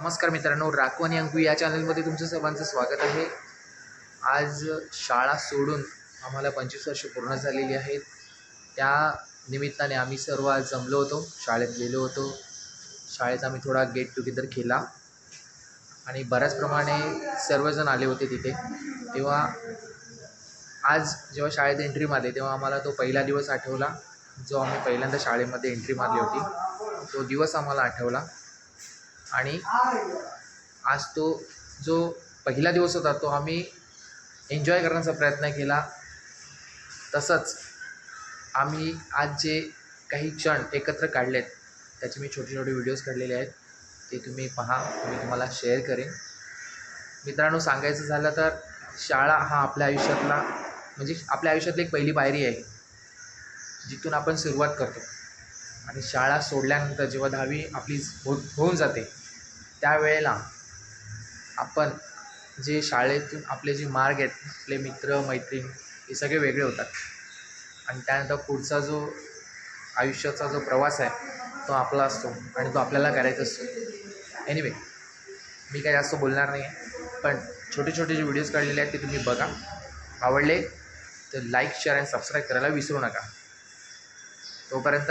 नमस्कार मित्रांनो राखू आणि अंकू या चॅनलमध्ये तुमचं सर्वांचं स्वागत आहे. आज शाळा सोडून आम्हाला पंचवीस वर्ष पूर्ण झालेली आहेत. त्या निमित्ताने आम्ही सर्व आज जमलो होतो शाळेत गेलो होतो. शाळेत आम्ही थोडा गेट टुगेदर केला. आणि बऱ्याचप्रमाणे सर्वजण आले होते तिथे. तेव्हा आज जेव्हा शाळेत एंट्री मारली तेव्हा आम्हाला तो पहिला दिवस आठवला जो आम्ही पहिल्यांदा शाळेमध्ये एंट्री मारली होती. तो दिवस आम्हाला आठवला. आणि आज तो जो पहिला दिवस होता तो आम्ही एन्जॉय करण्याचा प्रयत्न केला. तसंच आम्ही आज जे काही क्षण एकत्र काढलेत त्याचे मी छोटे छोटे व्हिडिओज काढलेले आहेत. ते तुम्ही पहा मी तुम्हाला शेअर करेन. मित्रांनो सांगायचं झालं तर शाळा हा आपल्या आयुष्यातला म्हणजे आपल्या आयुष्यातली एक पहिली पायरी आहे जिथून आपण सुरुवात करतो. आणि शाळा सोडल्यानंतर जेव्हा दहावी आपली हो होऊन जाते त्यावेळेला आपण जे शाळेतून आपले जे मार्ग आहेत आपले मित्र मैत्रीण हे सगळे वेगळे होतात. आणि त्यानंतर पुढचा जो आयुष्याचा जो प्रवास आहे तो आपला असतो आणि तो आपल्याला करायचा असतो. एनिवे मी काही जास्त बोलणार नाही आहे पण छोटे छोटे जे व्हिडिओज काढलेले आहेत ते तुम्ही बघा. आवडले तर लाईक शेअर आणि सबस्क्राईब करायला विसरू नका. तोपर्यंत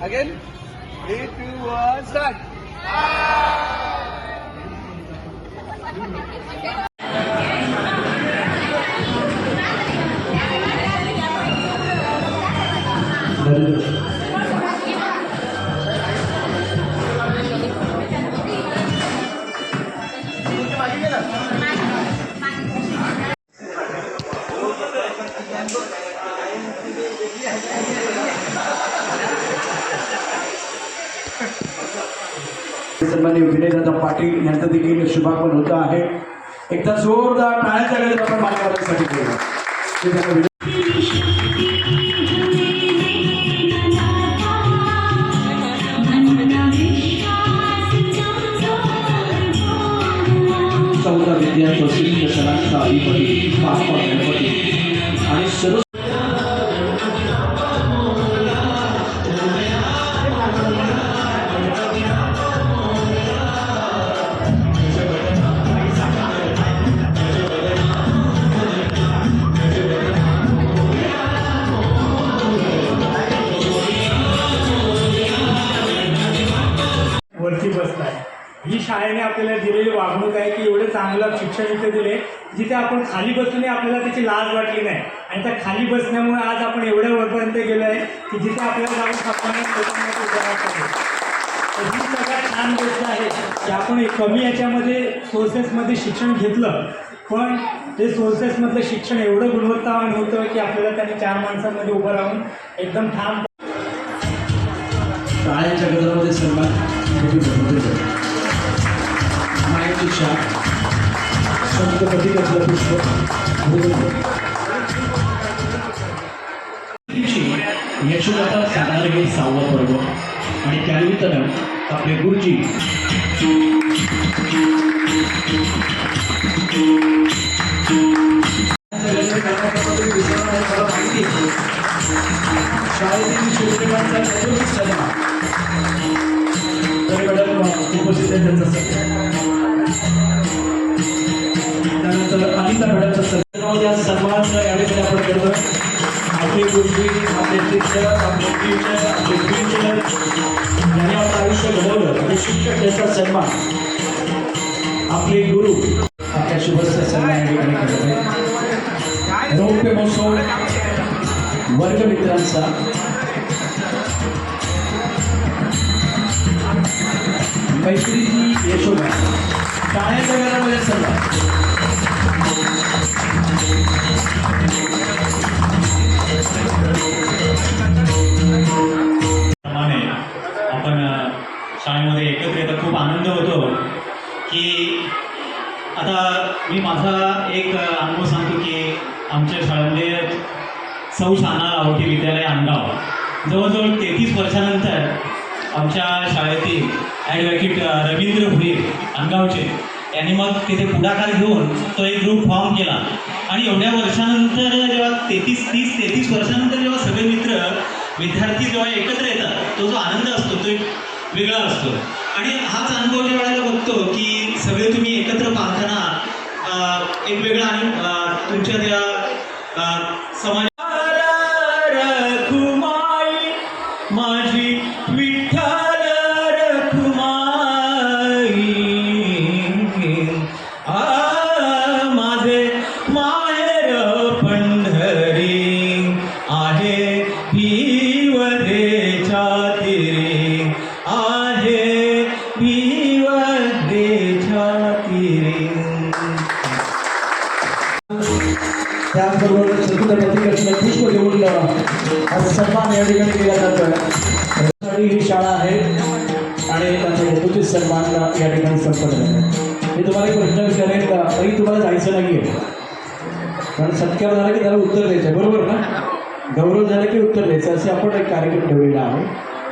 Again. Three, two, one, start. Ah! सन्मान्य पाटील यांचं देखील शुभागमन होतं आहे. एकदा जोरदार टाळ्या आपण मान्यवरांसाठी करूया चांगलं शिक्षण इथे दिले जिथे आपण खाली बसूनही आपल्याला त्याची लाज वाटली नाही. आणि त्या खाली बसण्यामुळे आज आपण एवढ्या वरपर्यंत गेलो आहे की जिथे आपल्याला जाऊन थांबण्यात तर ही सगळ्यात छान गोष्ट आहे की आपण कमी याच्यामध्ये सोर्सेसमध्ये शिक्षण घेतलं. पण ते सोर्सेसमधलं शिक्षण एवढं गुणवत्तावान होतं की आपल्याला त्याने चार माणसांमध्ये उभं राहून एकदम ठाम टाळ्यांच्या गजरामध्ये सन्मान माहिती शाख संत प्रतीकातलं पुष्प? यशोदाता साधार हे सहावं पर्व. आणि त्यानिमित्तानं आपले गुरुजी. शाळेतील शिक्षकांचा उपस्थित आहे त्यांचा आपले आपलं आयुष्य घडवलं आणि शिक्षक याचा सन्मान आपले गुरु आपल्या शुभस्य सन्मान या ठिकाणी करत आहेत रौप्य महोत्सव वर्गमित्रांचा मैत्रीची मी माझा एक अनुभव सांगतो की आमच्या शाळेमध्ये सौ शाना आवटी विद्यालय अंगाव जवळजवळ तेहतीस वर्षानंतर आमच्या शाळेतील ॲडव्होकेट रवींद्र भुईर अंगावचे यांनी मग तिथे पुढाकार घेऊन तो एक ग्रुप फॉर्म केला. आणि एवढ्या वर्षानंतर जेव्हा तेहतीस तीस तेहतीस वर्षानंतर जेव्हा सगळे मित्र विद्यार्थी जेव्हा एकत्र येतात तो जो आनंद असतो तो एक वेगळा असतो. आणि हाच अनुभव ज्या वेळेला बघतो की सगळे तुम्ही एकत्र पाहताना एक वेगळा आणि तुमच्या त्या समाज त्याचबरोबर छत्रपती प्रतिकृष्ण पुष्प देऊन हा सन्मान या ठिकाणी केला जातोय. ही शाळा आहे आणि त्यांचा यथोचित सन्मान या ठिकाणी संपन्न आहे मी तुम्हाला एक प्रश्न विचारेन का? तरी तुम्हाला जायचं नाही आहे कारण सत्कार झाला की त्याला उत्तर द्यायचं बरोबर ना? गौरव झाला की उत्तर द्यायचं असे आपण एक कार्यक्रम ठेवलेला आहे.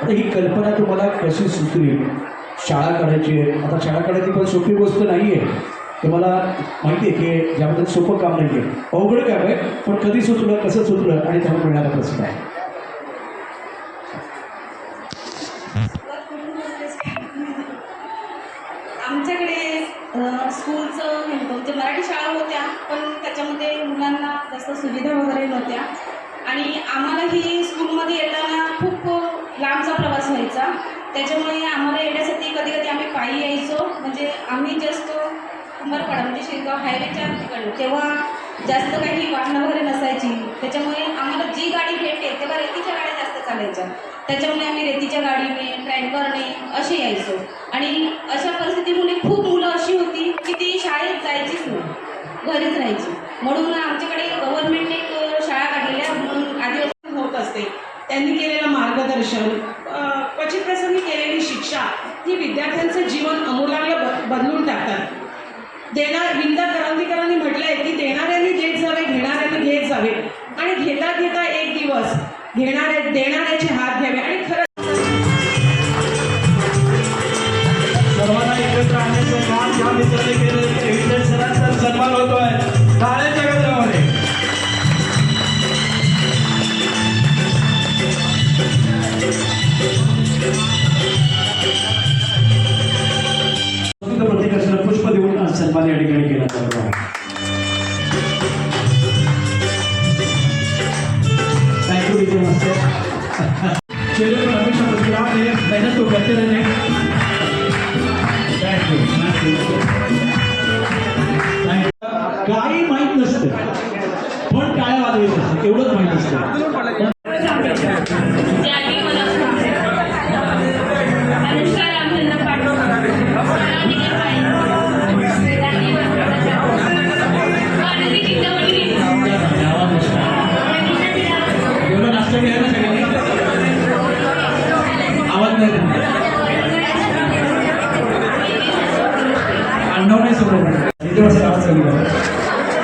आता ही कल्पना तुम्हाला कशी सुचली? शाळा काढायची आहे. आता शाळा काढायची पण सोपी गोष्ट नाही आहे तुम्हाला माहिती आहे की ज्यामध्ये सोपं काम नाही आहे. अवघड काम आहे पण कधी सुचलं कसं सुचलं आणि त्याला मिळणारा प्रश्न आहे. आमच्याकडे स्कूलचं म्हणतो म्हणजे मराठी शाळा होत्या पण त्याच्यामध्ये मुलांना जास्त सुविधा वगैरे नव्हत्या. आणि आम्हाला ही स्कूलमध्ये येताना खूप लांबचा प्रवास व्हायचा. त्याच्यामुळे आम्हाला येण्यासाठी कधी कधी आम्ही पायी यायचो. म्हणजे आम्ही जास्त उमरपाडा म्हणजे शिरगाव हायवेच्या तिकडं. तेव्हा जास्त काही वाहनं वगैरे नसायची. त्याच्यामुळे आम्हाला जी गाडी भेटते तेव्हा रेतीच्या गाड्या जास्त चालायच्या. त्याच्यामुळे आम्ही रेतीच्या गाडीने ट्रॅन्करने असे यायचो. आणि अशा परिस्थितीमुळे खूप मुलं अशी होती की ती शाळेत जायचीच नाही. घरीच राहायची. म्हणून आमच्याकडे गव्हर्नमेंटने घेणारे देणाऱ्याचे हात घ्यावे. आणि खरं सर्वांना एकत्र आणण्याचं काम ज्या मित्राने केलं विजय सरांचा सन्मान होतोय. टाळ्यांच्या गजरामध्ये. प्रतिकर्षाला पुष्प देऊन आज सन्मान या ठिकाणी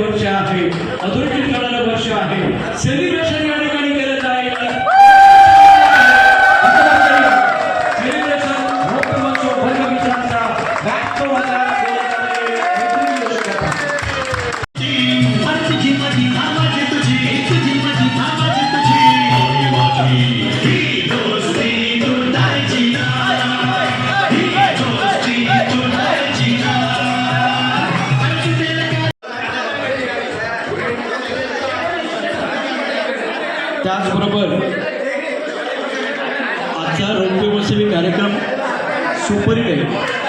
वर्ष आहे. अधोचित वर्ष आहे. सेलिब्रेशन त्याचबरोबर आजचा रौप्य महोत्सवी कार्यक्रम सुपरित आहे.